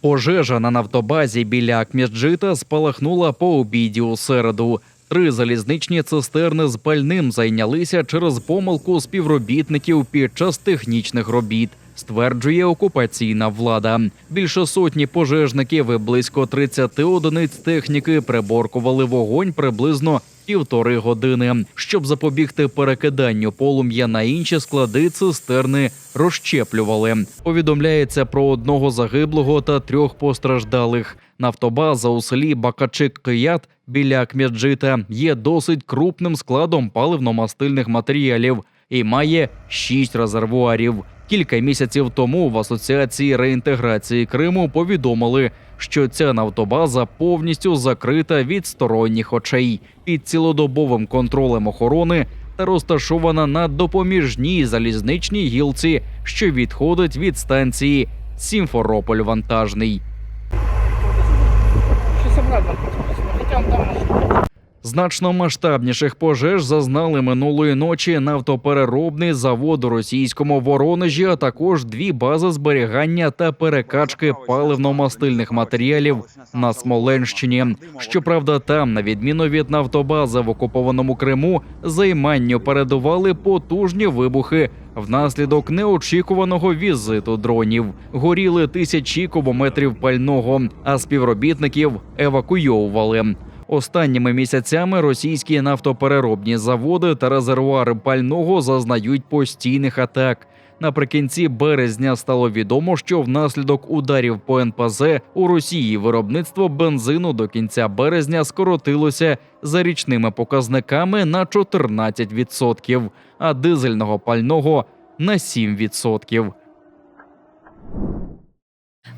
Пожежа на нафтобазі біля Акміджита спалахнула по обіді у середу. Три залізничні цистерни з пальним зайнялися через помилку співробітників під час технічних робіт. Стверджує окупаційна влада. Більше сотні пожежників і близько 30 одиниць техніки приборкували вогонь приблизно півтори години. Щоб запобігти перекиданню полум'я на інші склади, цистерни розщеплювали. Повідомляється про одного загиблого та трьох постраждалих. Нафтобаза у селі Бакачик-Кият біля Кмяджита є досить крупним складом паливно-мастильних матеріалів і має шість резервуарів. Кілька місяців тому в Асоціації реінтеграції Криму повідомили, що ця нафтобаза повністю закрита від сторонніх очей під цілодобовим контролем охорони та розташована на допоміжній залізничній гілці, що відходить від станції Сімферополь вантажний. Значно масштабніших пожеж зазнали минулої ночі нафтопереробний завод у російському Воронежі, а також дві бази зберігання та перекачки паливно-мастильних матеріалів на Смоленщині. Щоправда, там, на відміну від нафтобази в окупованому Криму, займанню передували потужні вибухи. Внаслідок неочікуваного візиту дронів горіли тисячі кубометрів пального, а співробітників евакуйовували. Останніми місяцями російські нафтопереробні заводи та резервуари пального зазнають постійних атак. Наприкінці березня стало відомо, що внаслідок ударів по НПЗ у Росії виробництво бензину до кінця березня скоротилося за річними показниками на 14%, а дизельного пального на 7%.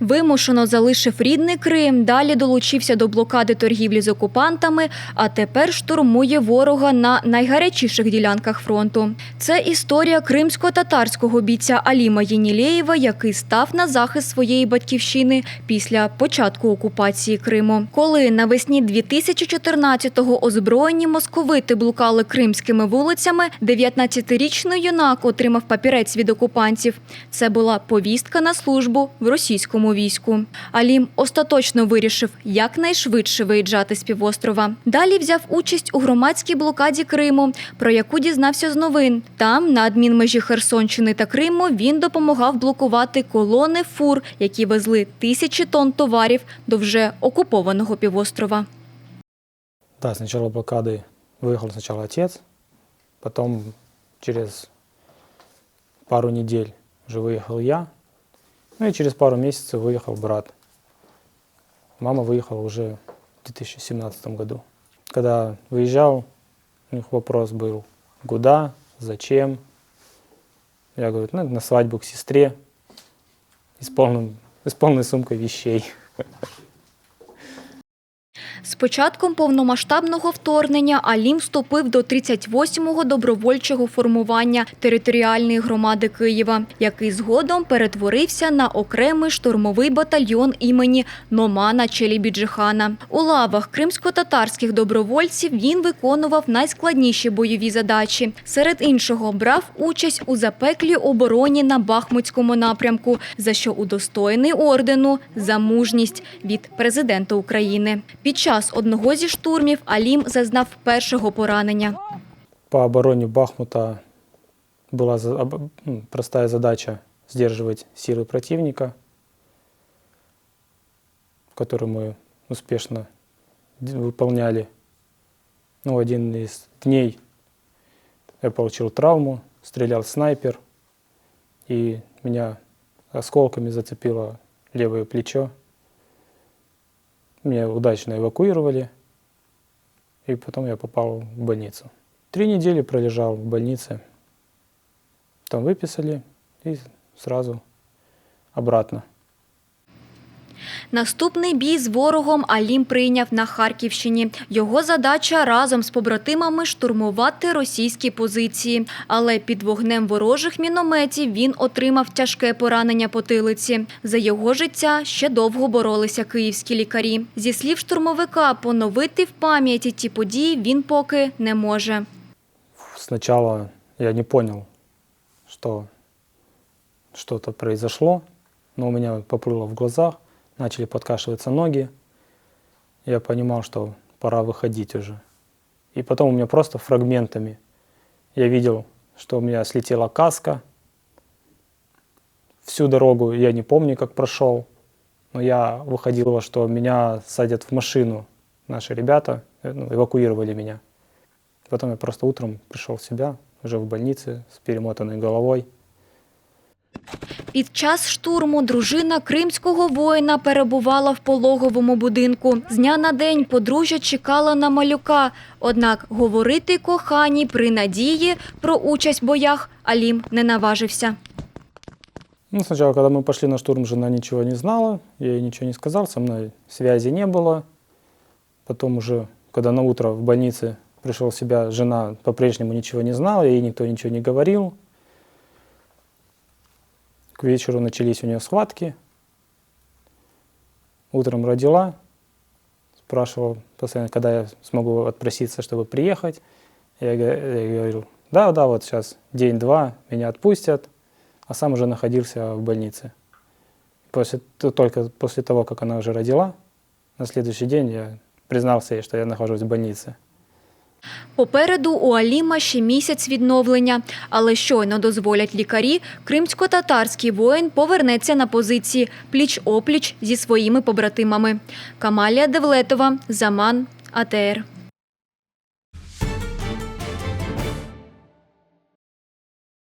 Вимушено залишив рідний Крим, далі долучився до блокади торгівлі з окупантами, а тепер штурмує ворога на найгарячіших ділянках фронту. Це історія кримсько-татарського бійця Аліма Єнілєєва, який став на захист своєї батьківщини після початку окупації Криму. Коли навесні 2014-го озброєні московити блукали кримськими вулицями, 19-річний юнак отримав папірець від окупантів. Це була повістка на службу в російському війську. Алім остаточно вирішив якнайшвидше виїжджати з півострова. Далі взяв участь у громадській блокаді Криму, про яку дізнався з новин. Там, на адмінмежі Херсонщини та Криму, він допомагав блокувати колони фур, які везли тисячі тонн товарів до вже окупованого півострова. Да, с начала блокады выехал сначала отец, потом через пару недель уже выехал я, Ну и через пару месяцев выехал брат. Мама выехала уже в 2017 году. Когда выезжал, у них вопрос был, куда, зачем. Я говорю, ну, на свадьбу к сестре и с, полным, и с полной сумкой вещей. З початком повномасштабного вторгнення Алім вступив до 38-го добровольчого формування територіальної громади Києва, який згодом перетворився на окремий штурмовий батальйон імені Номана Челібіджихана. У лавах кримсько-татарських добровольців він виконував найскладніші бойові задачі. Серед іншого брав участь у запеклій обороні на Бахмутському напрямку, за що удостоєний ордену за мужність від президента України. Під час одного зі штурмів Алім зазнав першого поранення. По обороне Бахмута была за- об- ну, простая задача сдерживать силы противника, которую мы успешно д- выполняли. Ну, один из дней я получил травму, стрелял снайпер, и меня осколками зацепило левое плечо. Меня удачно эвакуировали, и потом я попал в больницу. Три недели пролежал в больнице. Там выписали и сразу обратно. Наступний бій з ворогом Алім прийняв на Харківщині. Його задача разом з побратимами штурмувати російські позиції. Але під вогнем ворожих мінометів він отримав тяжке поранення потилиці. За його життя ще довго боролися київські лікарі. Зі слів штурмовика, поновити в пам'яті ті події він поки не може. Сначала я не понял, что что-то произошло, но у меня поплыло в глазах. Начали подкашиваться ноги. Я понимал, что пора выходить уже. И потом у меня просто фрагментами я видел, что у меня слетела каска. Всю дорогу я не помню, как прошел, но я выходил, что меня садят в машину наши ребята, э, ну, эвакуировали меня. Потом я просто утром пришел в себя, уже в больнице с перемотанной головой. Під час штурму дружина кримського воїна перебувала в пологовому будинку. З дня на день подружжя чекала на малюка. Однак говорити коханій при надії про участь в боях Алім не наважився. Ну, сначала, когда мы пошли на штурм, жена ничего не знала, я ей ничего не сказал, со мной связи не было. Потом уже, когда на утро в больнице пришел в себя, жена по-прежнему ничего не знала, ей никто ничего не говорил. К вечеру начались у нее схватки. Утром родила, спрашивал постоянно, когда я смогу отпроситься, чтобы приехать. Я, я говорил, да, да, вот сейчас день-два, меня отпустят, а сам уже находился в больнице. После, только после того, как она уже родила, на следующий день я признался ей, что я нахожусь в больнице. Попереду у Аліма ще місяць відновлення, але щойно дозволять лікарі, кримсько-татарський воїн повернеться на позиції пліч-опліч зі своїми побратимами. Камалія Девлетова, Заман, АТР.